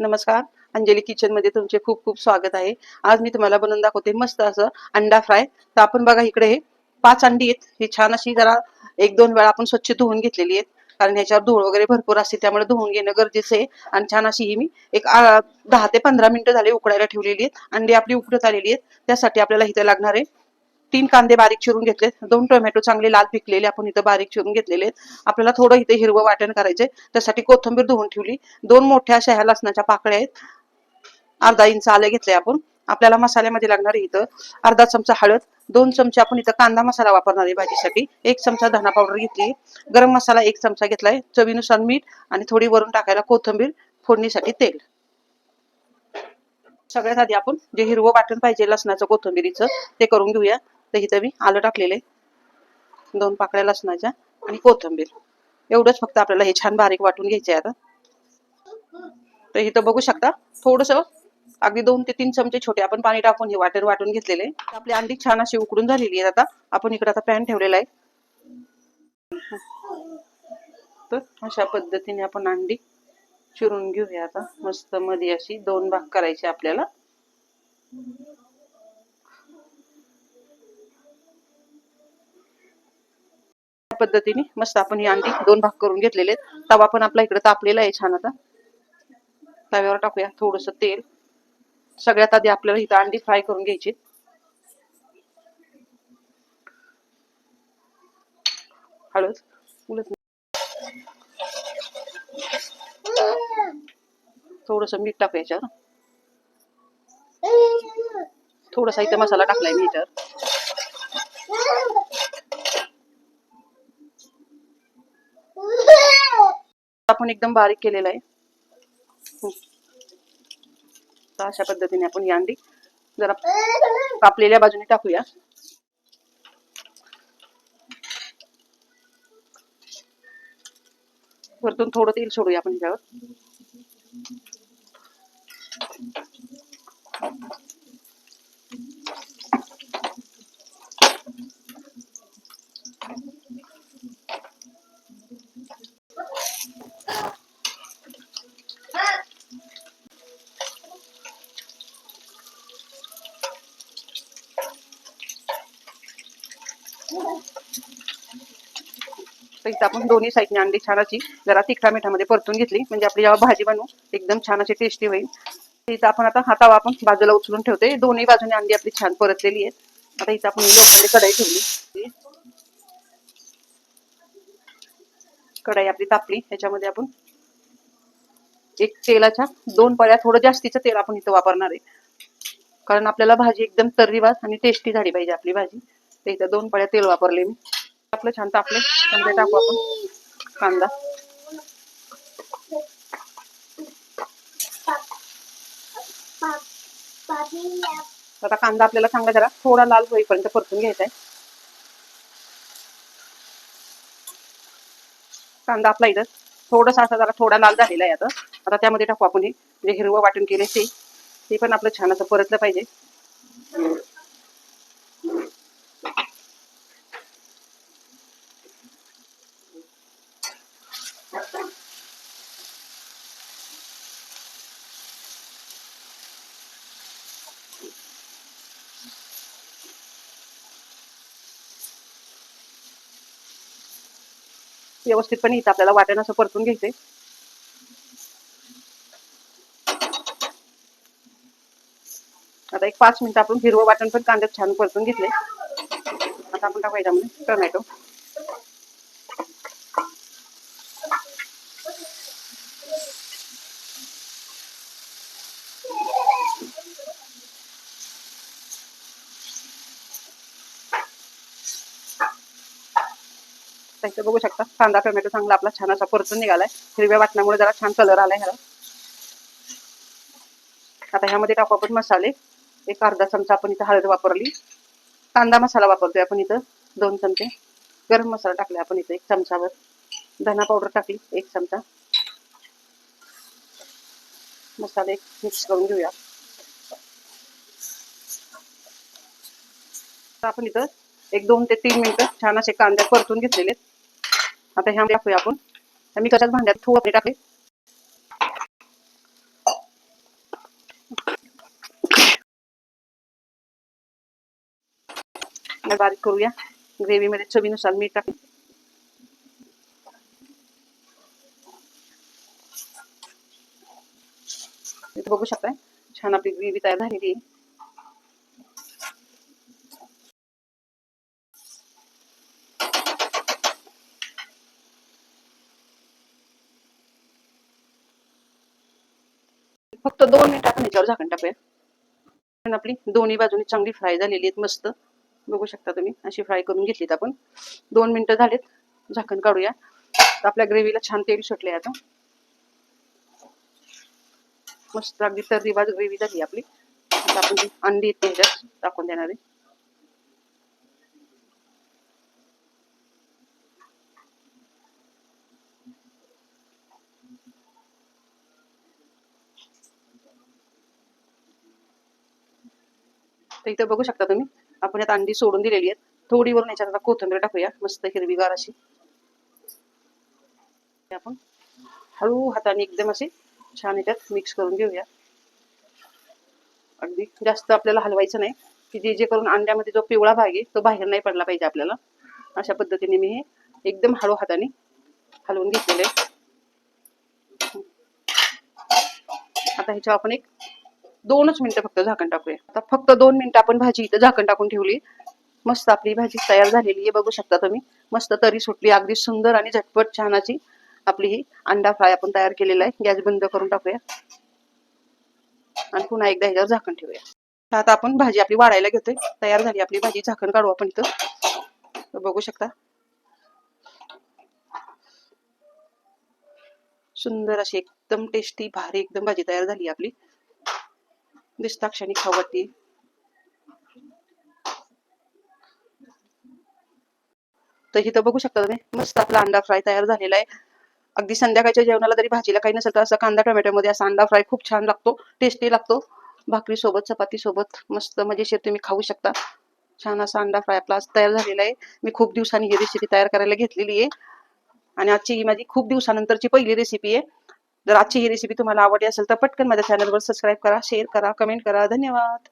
नमस्कार. अंजली किचनमध्ये तुमचे खूप खूप स्वागत आहे. आज मी तुम्हाला बनवून दाखवते मस्त असं अंडा फ्राय. तर आपण बघा इकडे हे पाच अंडी आहेत. ही छान अशी जरा एक दोन वेळा आपण स्वच्छ धुवून घेतलेली आहेत. कारण ह्याच्यावर धूळ वगैरे भरपूर असते त्यामुळे धुवून घेणं गरजेचं आहे. आणि छान अशी ही मी एक दहा ते पंधरा मिनिटं झाले उकडायला ठेवलेली आहेत. अंडी आपली उकडत आलेली आहेत. त्यासाठी आपल्याला इथे लागणार आहे तीन कांदे बारीक चिरून घेतले दोन टोमॅटो चांगले लाल पिकलेले आपण इथं बारीक चिरून घेतलेले आपल्याला थोडं इथे हिरवं वाटण करायचंय. त्यासाठी कोथिंबीर धुवून ठेवली. दोन मोठ्या अशा ह्या लसणाच्या पाकळ्या आहेत. अर्धा इंच आले घेतले आपण. आपल्याला मसाल्यामध्ये लागणार आहे इथं अर्धा चमचा हळद दोन चमचे आपण इथं कांदा मसाला वापरणार आहे भाजीसाठी. एक चमचा धना पावडर घेतली. गरम मसाला एक चमचा घेतलाय. चवीनुसार मीठ आणि थोडी वरून टाकायला कोथिंबीर फोडणीसाठी तेल. सगळ्यात आधी आपण जे हिरवं वाटण पाहिजे लसणाचं कोथंबिरीचं ते करून घेऊया. तर इथं मी आलं टाकलेले दोन पाकळ्या लसणाच्या आणि कोथिंबीर. एवढंच फक्त आपल्याला हे छान बारीक वाटून घ्यायचे आहे आता. तर इथं बघू शकता थोडस अगदी दोन ते तीन चमचे छोटे आपण पाणी टाकून हे वाटण वाटून घेतलेले आपली अंडी छान अशी उकडून झालेली आहेत आता. आपण इकडे आता पॅन ठेवलेला आहे. तर अशा पद्धतीने आपण अंडी चिरून घेऊया आता. मस्त मध्ये अशी दोन भाग करायचे आपल्याला. पद्धतीने मस्त आपण ही अंडी दोन भाग करून घेतलेले आहेत. तवा पण आपला इकडे तापलेला आहे छान आता. तव्यावर टाकूया थोडस तेल. सगळ्यात आधी आपल्याला इथं अंडी फ्राय करून घ्यायची हळद. उलट थोडस मीठ टाकू याच्यावर थोडासा इथं मसाला टाकलाय मी याच्यावर आपण एकदम बारीक केलेला आहे. अशा पद्धतीने आपण ही अंडी जरा कापलेल्या बाजूने टाकूया. वरतून थोडं तेल सोडूया आपण ह्याच्यावर तर इथं आपण दोन्ही साईडने अंडी छान अशी जरा तिखा मिठामध्ये परतून घेतली. म्हणजे आपली जेव्हा भाजी बनवू एकदम छान अशी टेस्टी होईल. इथं आपण आता हातावा आपण बाजूला उचलून ठेवते दोन्ही बाजूने अंडी आपली छान परतलेली आहेत आता इथं आपण लोखंडी कढाई ठेवली. कढाई आपली तापली. ह्याच्यामध्ये आपण एक तेलाच्या दोन पळ्या थोडं जास्तीचं तेल आपण इथं वापरणार आहे. कारण आपल्याला भाजी एकदम तर्रीवास आणि टेस्टी झाली पाहिजे आपली भाजी. तर इथं दोन पळ्या तेल वापरले मी. आपलं छान तापले म्हणजे टाकू आपण. कांदा. आता कांदा आपल्याला चांगला जरा थोडा लाल होईपर्यंत परतून घ्यायचा आहे कांदा आपला इथं थोडासा असा जरा थोडा लाल झालेला आहे आता. आता त्यामध्ये टाकू आपण हे. जे हिरवं वाटून केले ते. ते पण आपलं छान असं परतलं पाहिजे. व्यवस्थितपणे इथं आपल्याला वाटण असं परतून घ्यायचंय. आता एक पाच मिनिटं आपण हिरवं वाटण पण कांद्यात छान परतून घेतले आता आपण टाकू टोमॅटो. टोमॅटो बघू शकता. कांदा टोमॅटो चांगला आपला छान असा परतून निघालाय. हिरव्या वाटण्यामुळे जरा छान कलर आलाय ह्याला. आता ह्यामध्ये टाकू आपण मसाले. एक अर्धा चमचा आपण इथं हळद वापरली. कांदा मसाला वापरतोय आपण इथं दोन चमचे. गरम मसाला टाकला आपण इथं एक चमचावर धना पावडर टाकली एक चमचा. मसाले मिक्स करून घेऊया. आपण इथं एक दोन ते तीन मिनिटं छान असे कांदे परतून घेतलेले आहेत. आता ह्या टाकूया आपण. मी कशाच भांड्यात थोडं आपले टाकले? बारीक करूया. ग्रेव्हीमध्ये चवीनुसार मीठ टाकू बघू शकताय छान आपली ग्रेव्ही तयार झालेली आहे. फक्त दोन मिनिट आपण याच्यावर झाकण टाकूया. पण आपली दोन्ही बाजूनी चांगली फ्राय झालेली आहेत मस्त. बघू शकता तुम्ही अशी फ्राय करून घेतलीत आपण. दोन मिनिटं झालेत झाकण काढूया. तर आपल्या ग्रेव्हीला छान तेल सुटले आता. मस्त अगदी तर्रीबाज ग्रेव्ही झाली आपली. आता आपण अंडी आहेत टाकून देणार आहे. तर इथं बघू शकता तुम्ही. आपण यात अंडी सोडून दिलेली आहेत. थोडी वरून याच्यात आता कोथिंबीर टाकूया. मस्त हिरवीगार अशी. आपण हळू हाताने एकदम असे छान याच्यात मिक्स करून घेऊया. अगदी जास्त आपल्याला हलवायचं नाही. की जे जे करून अंड्यामध्ये जो पिवळा भाग आहे तो बाहेर नाही पडला पाहिजे आपल्याला. अशा पद्धतीने मी हे एकदम हळू हाताने हलवून घेतलेलं आहे. आता ह्याच्यावर आपण एक दोनच मिनिटं फक्त झाकण टाकूया. आता फक्त दोन मिनिटं आपण भाजी इथं झाकण टाकून ठेवली. मस्त आपली भाजी तयार झालेली आहे बघू शकता तुम्ही. मस्त तरी सुटली अगदी सुंदर आणि झटपट छानाची आपली ही अंडा फ्राय आपण तयार केलेला आहे. गॅस बंद करून टाकूया. आणि पुन्हा एकदा ह्याच्यावर झाकण ठेवूया. आता आपण भाजी आपली वाढायला घेतोय. तयार झाली आपली भाजी. झाकण काढू आपण इथं. बघू शकता. सुंदर अशी एकदम टेस्टी भारी एकदम भाजी तयार झाली आपली. दिसता खवटी खाऊ तर इथं बघू शकता तुम्ही मस्त आपला अंडा फ्राय तयार झालेला आहे. अगदी संध्याकाळच्या जेवणाला जरी भाजीला काही नसेल तर असं कांदा टोमॅटोमध्ये असा अंडा फ्राय खूप छान लागतो टेस्टी लागतो. भाकरी सोबत चपाती सोबत मस्त मजेशीर तुम्ही खाऊ शकता. छान असा अंडा फ्राय आपला तयार झालेला आहे. मी खूप दिवसांनी ही रेसिपी तयार करायला घेतलेली आहे. आणि आजची ही माझी खूप दिवसानंतरची पहिली रेसिपी आहे. जर आजची ही रेसिपी तुम्हाला आवडली असेल तर पटकन माझ्या चॅनलवर सबस्क्राईब करा शेअर करा कमेंट करा. धन्यवाद.